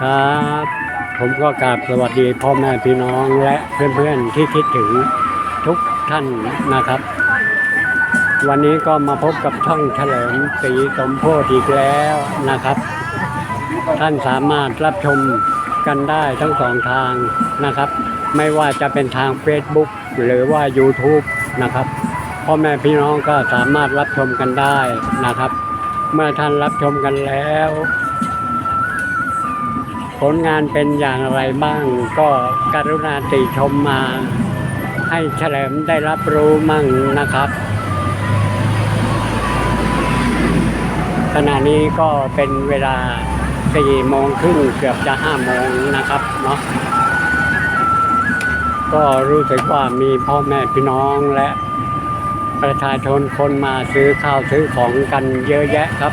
ครับ ผมก็กราบสวัสดีพ่อแม่พี่น้องและเพื่อนๆที่คิดถึงทุกท่านนะครับ วันนี้ก็มาพบกับช่องเฉลิมศรีสมโพธิอีกแล้วนะครับ ท่านสามารถรับชมกันได้ทั้งสองทางนะครับ ไม่ว่าจะเป็นทาง Facebook หรือว่า YouTube นะครับพ่อแม่พี่น้องก็สามารถรับชมกันได้นะครับ เมื่อท่านรับชมกันแล้ว ผลงานเป็นอย่างไรบ้าง ก็กรุณาติชมมา ให้เฉลิมได้รับรู้มั่งนะครับ ขณะนี้ก็เป็นเวลาสี่โมงครึ่งเกือบจะห้าโมงนะครับเนาะก็รู้สึกว่ามีพ่อแม่พี่น้องและประชาชนคนมาซื้อข้าวซื้อของกันเยอะแยะครับ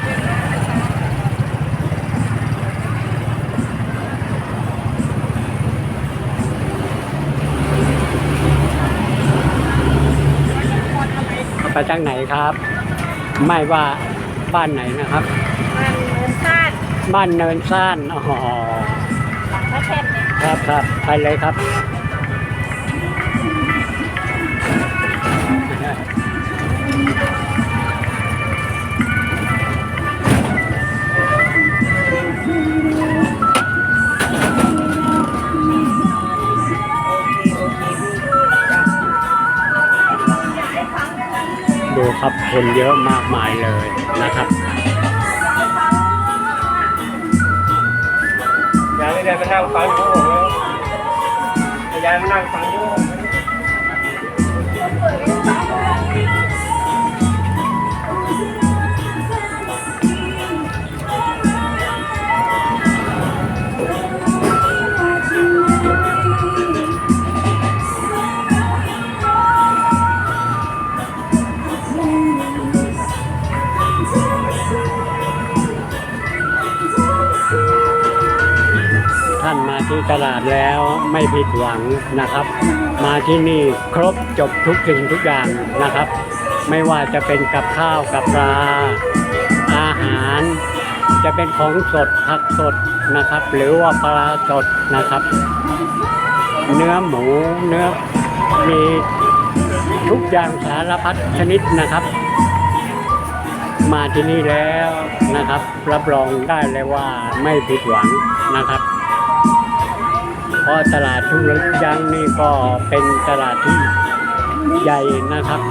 ไปจากไหนครับ ไม่ว่าบ้านไหนนะครับมันเงินสั้นบ้านเนินซ่านอ๋อหลังพระเช่นเนี่ยครับครับไปเลยครับ ดูครับคนเยอะมากมายเลยนะครับยายไม่ได้ไปนั่งฟังโอ้โหยายมานั่งฟัง ตลาดแล้วไม่ผิดหวังนะครับ มาที่นี่ครบจบทุกสิ่งทุกอย่างนะครับ ไม่ว่าจะเป็นกับข้าวกับปลาอาหาร จะเป็นของสดผักสดนะครับ หรือว่าปลาสดนะครับ เนื้อหมูเนื้อมีทุกอย่างสารพัดชนิดนะครับ มาที่นี่แล้วนะครับ รับรองได้เลยว่าไม่ผิดหวังนะครับ เพราะตลาดทุ่งยังนี่ก็เป็นตลาดที่ใหญ่นะครับ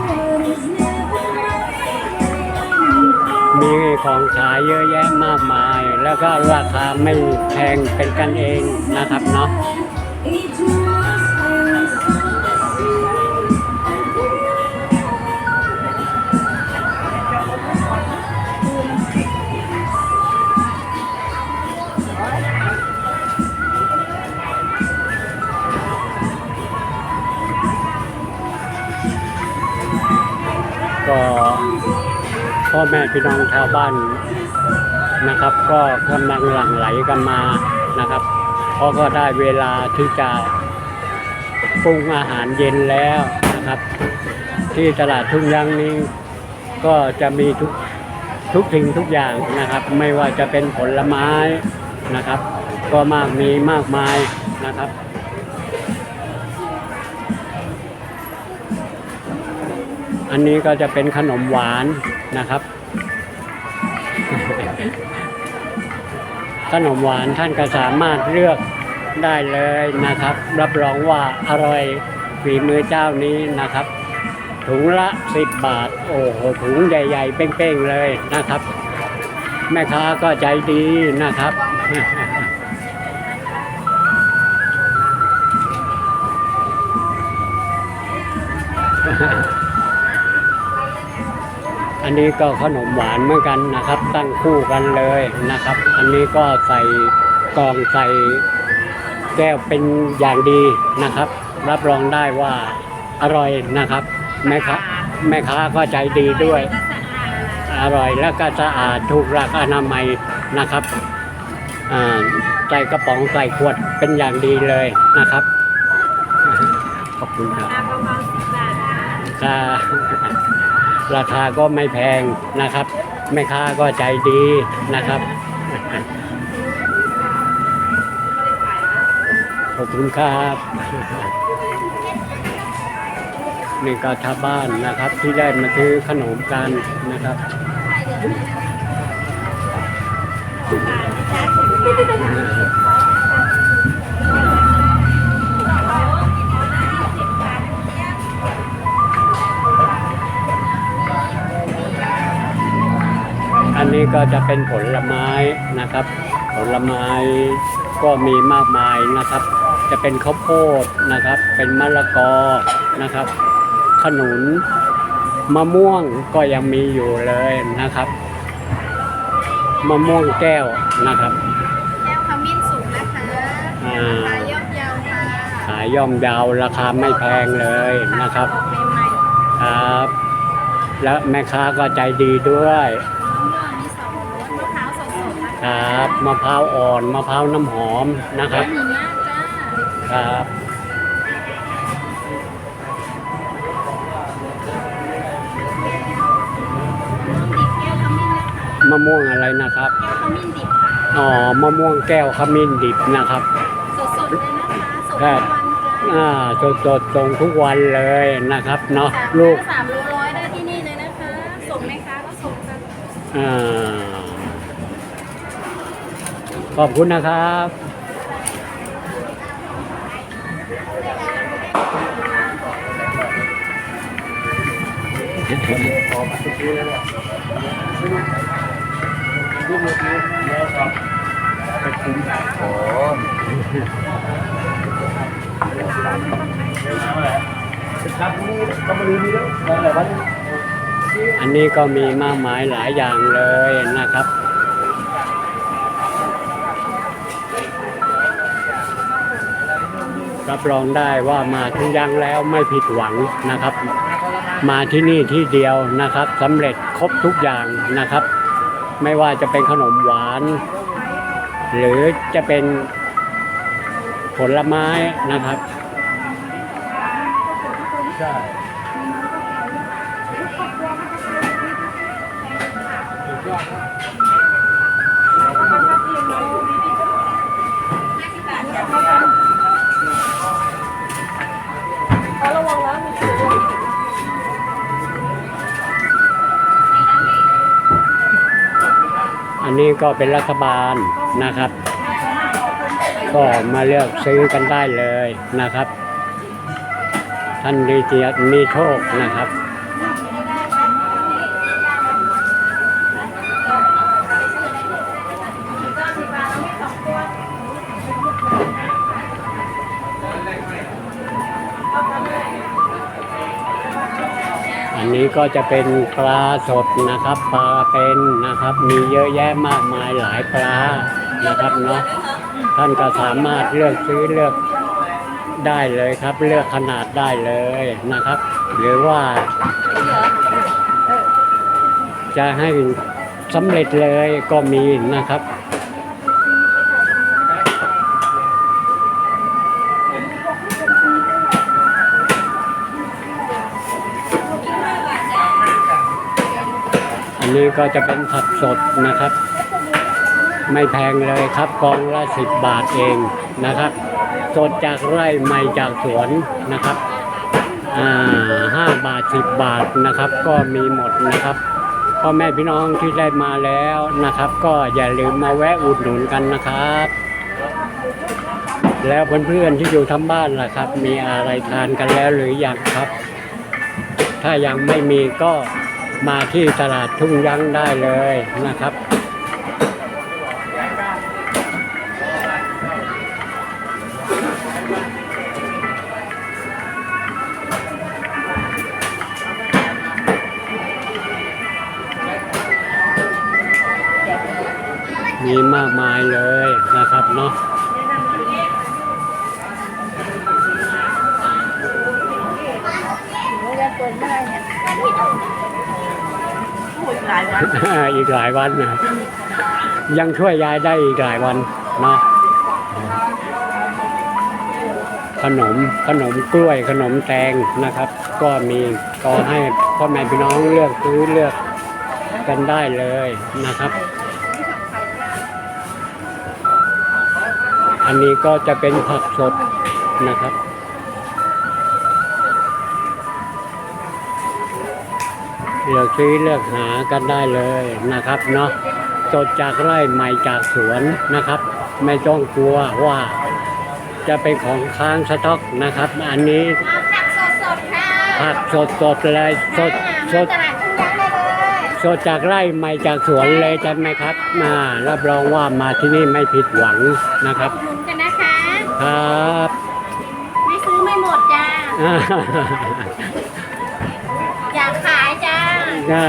มีของขายเยอะแยะมากมาย แล้วก็ราคาไม่แพงเป็นกันเองนะครับเนาะ พ่อแม่พี่น้องชาวบ้านนะครับ ก็กำลังหลั่งไหลกันมานะครับเพราะก็ได้เวลาที่จะปรุงอาหารเย็นแล้วนะครับ ที่ตลาดทุ่งยางนี้ก็จะมีทุกทุกสิ่งทุกอย่างนะครับ ไม่ว่าจะเป็นผลไม้นะครับ ก็มากมีมากมายนะครับอันนี้ก็จะเป็นขนมหวาน นะครับ ขนมหวานท่านก็สามารถเลือกได้เลยนะครับ รับรองว่าอร่อยฝีมือเจ้านี้นะครับ ถุงละสิบบาท โอ้โหถุงใหญ่ๆ เป้งๆเลยนะครับ แม่ค้าก็ใจดีนะครับ อันนี้ก็ขนมหวานเหมือนกันนะครับ ตั้งคู่กันเลยนะครับ อันนี้ก็ใส่กล่องใส่แก้วเป็นอย่างดีนะครับ รับรองได้ว่าอร่อยนะครับแม่ค้าแม่ค้าก็ใจดีด้วยก็สะอาดอร่อยแล้วก็สะอาดถูกหลักอนามัยนะครับอ่าใส่กระป๋องใส่ขวดเป็นอย่างดีเลยนะครับ ขอบคุณครับราคาประมาณสิบบาท ราคาก็ไม่แพงนะครับ แม่ค้าก็ใจดีนะครับขอบคุณครับนี่ก็ชาวบ้านนะครับ ที่ได้มาซื้อขนมกันนะครับอัน นี้ก็จะเป็นผลไม้นะครับ ผลไม้ก็มีมากมายนะครับ จะเป็นข้าวโพดนะครับ เป็นมะละกอนะครับ ขนุนมะม่วงก็ยังมีอยู่เลยนะครับมะม่วงแก้วนะครับแก้วขมิ้นสูงนะคะอ่าขายย่อมเยาวค่ะขายย่อมเยาวราคาไม่แพงเลยนะครับออกใหม่ครับ และแม่ค้าก็ใจดีด้วย คคะรับมะพร้าวอ่อนมะพร้าวน้ำหอมนะครับมีมากจ้าครับดิบแก้วขมิ้นนะคะมะม่วงอะไรนะครับแก้วขมิ้นดิบค่ะอ๋อมะม่วงแก้วขมิ้นดิบนะครับสดๆเลยนะคะสดครัทุบกวันจ้าอ่าสดสดๆส่งทุกวันเลยนะครับเนาะสามลูกสามโลร้อยได้ที่นี่เลยนะคะส่งไหมคะก็ส่งกันอ่า ขอบคุณนะครับอันนี้ก็มีมากมายหลายอย่างเลยนะครับ รับรองได้ว่ามาทุกยังแล้วไม่ผิดหวังนะครับ มาที่นี่ที่เดียวนะครับสำเร็จครบทุกอย่างนะครับ ไม่ว่าจะเป็นขนมหวาน หรือจะเป็นผลไม้นะครับ ใช่ ก็เป็นรัฐบาลนะครับ ก็มาเลือกซื้อกันได้เลยนะครับ ท่านดีเจียมีโชคนะครับ ก็จะเป็นปลาสดนะครับ ปลาเป็นนะครับ มีเยอะแยะมากมายหลายปลานะครับเนาะท่านก็สามารถเลือกซื้อเลือกได้เลยครับ เลือกขนาดได้เลยนะครับ หรือว่า จะให้สำเร็จเลยก็มีนะครับ นี้ก็จะเป็นผักสดนะครับ ไม่แพงเลยครับกองละสิบบาทเองนะครับ สดจากไร่ใหม่จากสวนนะครับอ่าห้าบาทสิบบาทนะครับ ก็มีหมดนะครับพ่อแม่พี่น้องที่ได้มาแล้วนะครับ ก็อย่าลืมมาแวะอุดหนุนกันนะครับ แล้วเพื่อนๆที่อยู่ทั้งบ้านล่ะครับ มีอะไรทานกันแล้วหรือยังครับ ถ้ายังไม่มีก็ มาที่ตลาดทุ่งยั้งได้เลยนะครับ มีมากมายเลยนะครับเนาะห ลายวัน อีกหลายวันนะยังช่วยยายได้อีกหลายวันนะขนมขนมกล้วยขนมแตงนะครับ ก็มีก็ให้พ่อแม่พี่น้องเลือกซื้อเลือกกันได้เลยนะครับ อันนี้ก็จะเป็นผักสดนะครับ เลือกซื้อเลือกหากันได้เลยนะครับเนาะสดจากไร่ใหม่จากสวนนะครับ ไม่ต้องกลัวว่าจะเป็นของค้างสต็อกนะครับ อันนี้เอาผักสดๆค่ะผักสดสดๆเลยสดสมาดตลาดทุ่งยางได้เลยสดจากไร่ใหม่จากสวนเลยใช่ไหมครับมารับรองว่ามาที่นี่ไม่ผิดหวังนะครับหนุนกันนะคะ ครับ ไม่ซื้อไม่หมดจ้า อ่า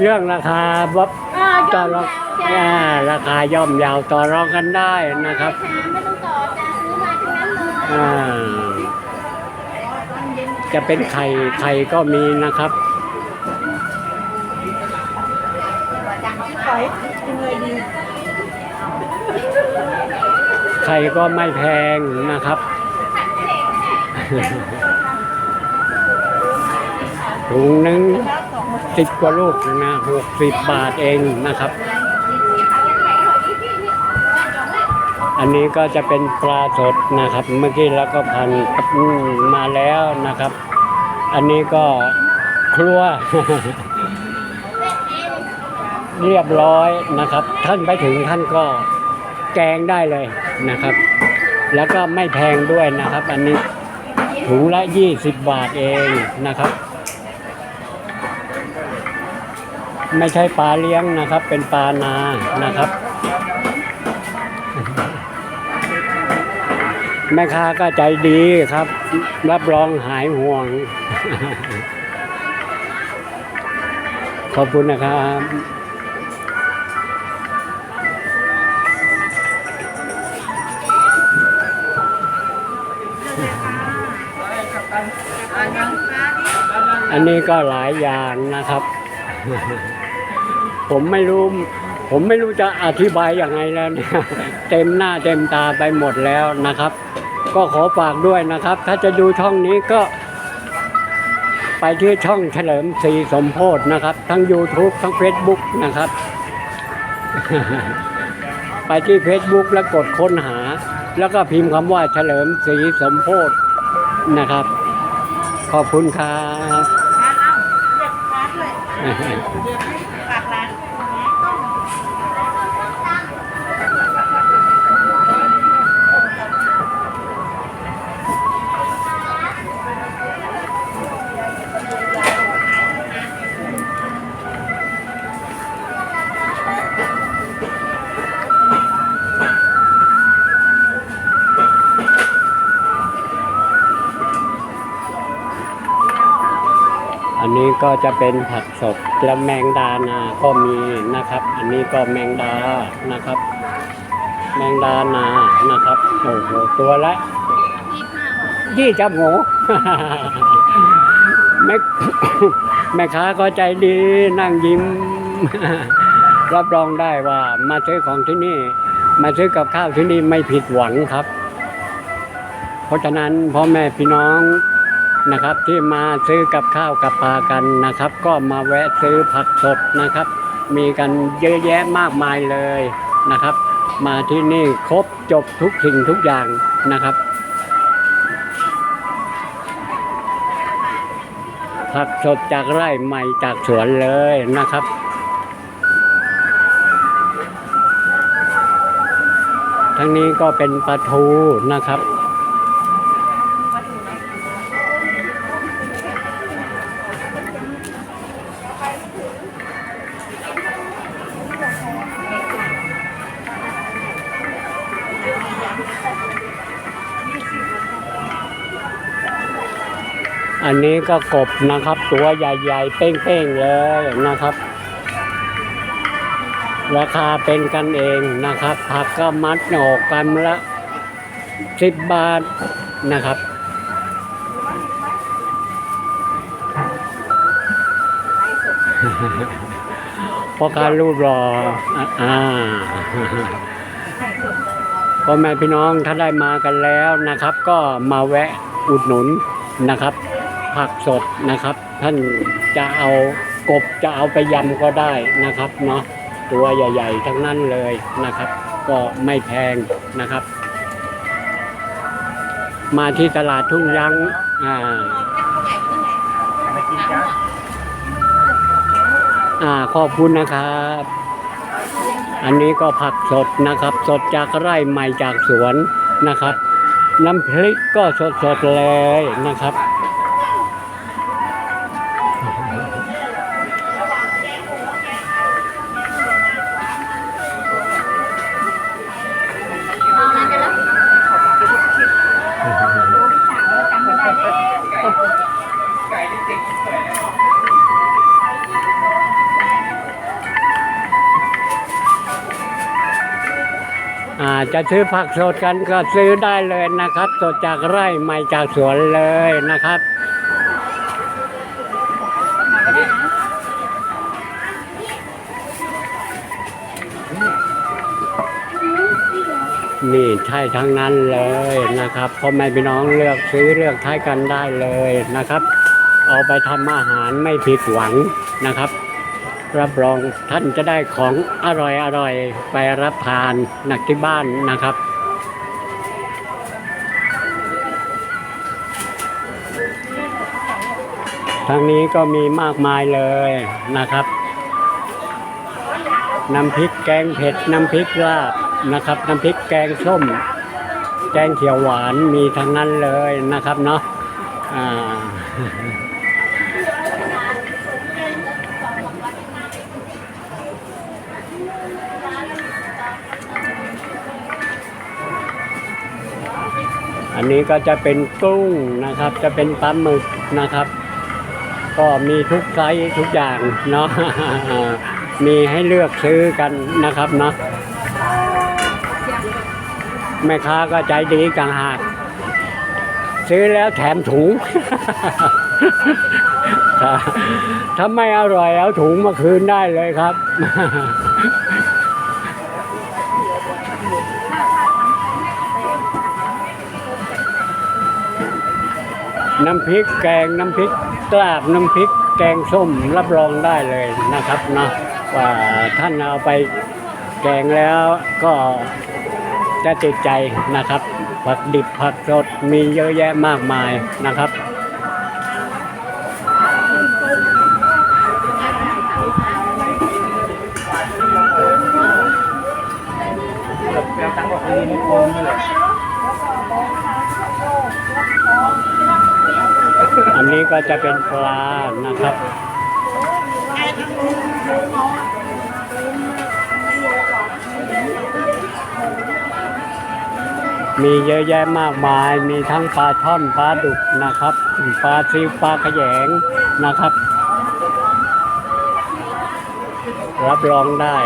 เรื่องราคาบ๊อบอ่าต่อรองจ้าอ่าราคาย่อมเยาวต่อรองกันได้นะครับค่ะไม่ต้องต่อจ้าซื้อมาทั้งนั้นเลยอ่าจะเป็นไข่ไข่ก็มีนะครับไข่ก็ไม่แพงนะครับ ถุงหนึ่งสิบกว่าลูกนะหกสิบบาทเองนะครับ อันนี้ก็จะเป็นปลาสดนะครับ เมื่อกี้เราก็พันมมาแล้วนะครับ อันนี้ก็ครัว เรียบร้อยนะครับ ท่านไปถึงท่านก็แกงได้เลยนะครับ แล้วก็ไม่แพงด้วยนะครับ อันนี้ถุงละยี่สิบบาทเองนะครับ ไม่ใช่ปลาเลี้ยงนะครับ เป็นปลานานะครับ แม่ค้าก็ใจดีครับ รับรองหายห่วง ขอบคุณนะครับอันนี้ก็หลายอย่างนะครับ ผมไม่รู้ ผมไม่รู้จะอธิบายอย่างไงแล้วเนี่ยเต็มหน้าเต็มตาไปหมดแล้วนะครับ ก็ขอฝากด้วยนะครับ ถ้าจะดูช่องนี้ก็ ไปที่ช่องเฉลิมศรีสมโพธนะครับ ทั้ง YouTube ทั้ง Facebook นะครับ ไปที่ Facebook แล้วกดค้นหา แล้วก็พิมพ์คำว่าเฉลิมศรีสมโพธนะครับ ขอบคุณครับอั นนี้ก็จะเป็นผักสดและแมงดานาก็มีนะครับ อันนี้ก็แมงดานะครับ แมงดานานะครับโอ้โหตัวละยี่จับหมูแม่แม่ค้าก็ใจดีนั่งยิ้ม รับรองได้ว่ามาซื้อของที่นี่ มาซื้อกับข้าวที่นี่ไม่ผิดหวังครับ เพราะฉะนั้นพ่อแม่พี่น้อง นะครับที่มาซื้อกับข้าวกับปลากันนะครับ ก็มาแวะซื้อผักสดนะครับ มีกันเยอะแยะมากมายเลยนะครับ มาที่นี่ครบจบทุกสิ่งทุกอย่างนะครับ ผักสดจากไร่ใหม่จากสวนเลยนะครับทั้งนี้ก็เป็นปลาทูนะครับ อันนี้ก็กบนะครับ ตัวใหญ่ๆ เป้งๆเลยนะครับ ราคาเป็นกันเองนะครับ ผักก็มัดออกกันละสิบบาทนะครับพราะการรูปรออ่าอ่าพ่อแม่พี่น้องถ้าได้มากันแล้วนะครับ ก็มาแวะอุดหนุนนะครับ ผักสดนะครับ ท่านจะเอากบจะเอาไปยำก็ได้นะครับเนาะตัวใหญ่ ๆ ทั้งนั้นเลยนะครับ ก็ไม่แพงนะครับ มาที่ตลาดทุ่งยั้งอ่าอ่าขอบคุณนะครับ อันนี้ก็ผักสดนะครับ สดจากไร่ใหม่จากสวนนะครับ น้ำพริกก็สดสดๆเลยนะครับ อ่าจะซื้อผักสดกันก็ซื้อได้เลยนะครับ สดจากไร่ใหม่จากสวนเลยนะครับนี่ใช่ทั้งนั้นเลยนะครับพ่อแม่พี่น้องเลือกซื้อเลือกใช้กันได้เลยนะครับ เอาไปทำอาหารไม่ผิดหวังนะครับ รับรองท่านจะได้ของอร่อยอร่อยไปรับทานหนักที่บ้านนะครับ ทางนี้ก็มีมากมายเลยนะครับ น้ำพริกแกงเผ็ด น้ำพริกลาบนะครับ น้ำพริกแกงส้ม แกงเขียวหวานมีทั้งนั้นเลยนะครับเนาะอ่า นี้ก็จะเป็นกุ้งนะครับ จะเป็นปลาหมึกนะครับ ก็มีทุกไซส์ทุกอย่างเนาะมีให้เลือกซื้อกันนะครับเนาะแม่ค้าก็ใจดีกังหากซื้อแล้วแถมถุง ถ้าไม่อร่อยเอาถุงมาคืนได้เลยครับ น้ำพริกแกงน้ำพริกกลาบน้ำพริกแกงส้มรับรองได้เลยนะครับเนาะว่าท่านเอาไปแกงแล้วก็จะติดใจนะครับ ผักดิบผักสดมีเยอะแยะมากมายนะครับ ก็จะเป็นปลานะครับ มีเยอะแยะมากมาย มีทั้งปลาช่อนปลาดุกนะครับ ปลาซิวปลาขยงนะครับรับรองได้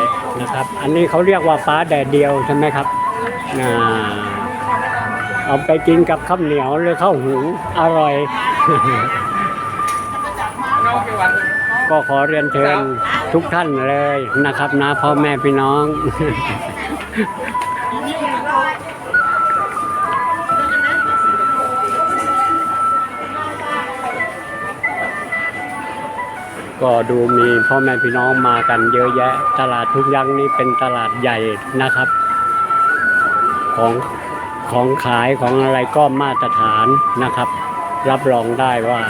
นะครับ อันนี้เขาเรียกว่าปลาแดดเดียวใช่ไหมครับอ่าเอาไปกินกับข้าวเหนียวหรือข้าวหุงอร่อย ก็ขอเรียนเชิญทุกท่านเลยนะครับนะพ่อแม่พี่น้องก็ดูมีพ่อแม่พี่น้องมากันเยอะแยะ ตลาดทุกยังนี่เป็นตลาดใหญ่นะครับ ของของขายของอะไรก็มาตรฐานนะครับ รับรองได้ว่า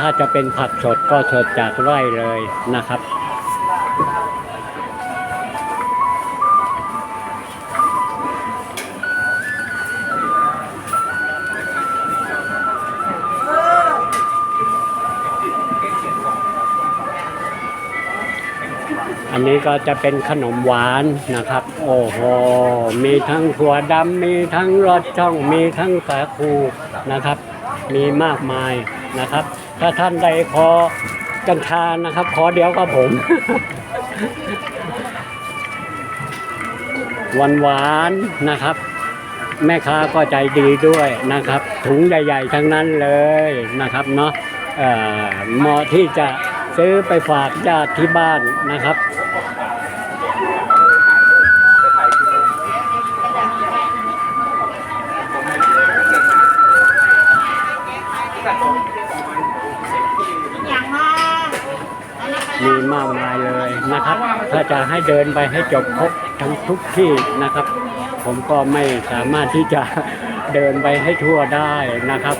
ถ้าจะเป็นผักสดก็สดจากไร่เลยนะครับ อันนี้ก็จะเป็นขนมหวานนะครับ โอ้โห มีทั้งถั่วดำมีทั้งรสช่อง มีทั้งสาคูนะครับ มีมากมายนะครับ ถ้าท่านใดขอกัญชานะครับ ขอเดี๋ยวกับผม หวานหวานๆนะครับ แม่ค้าก็ใจดีด้วยนะครับ ถุงใหญ่ ๆ ทั้งนั้นเลยนะครับเนาะเหมาะที่จะซื้อไปฝากญาติที่บ้านนะครับ มีมากมายเลยนะครับ ถ้าจะให้เดินไปให้จบครบทั้งทุกที่นะครับ ผมก็ไม่สามารถที่จะเดินไปให้ทั่วได้นะครับ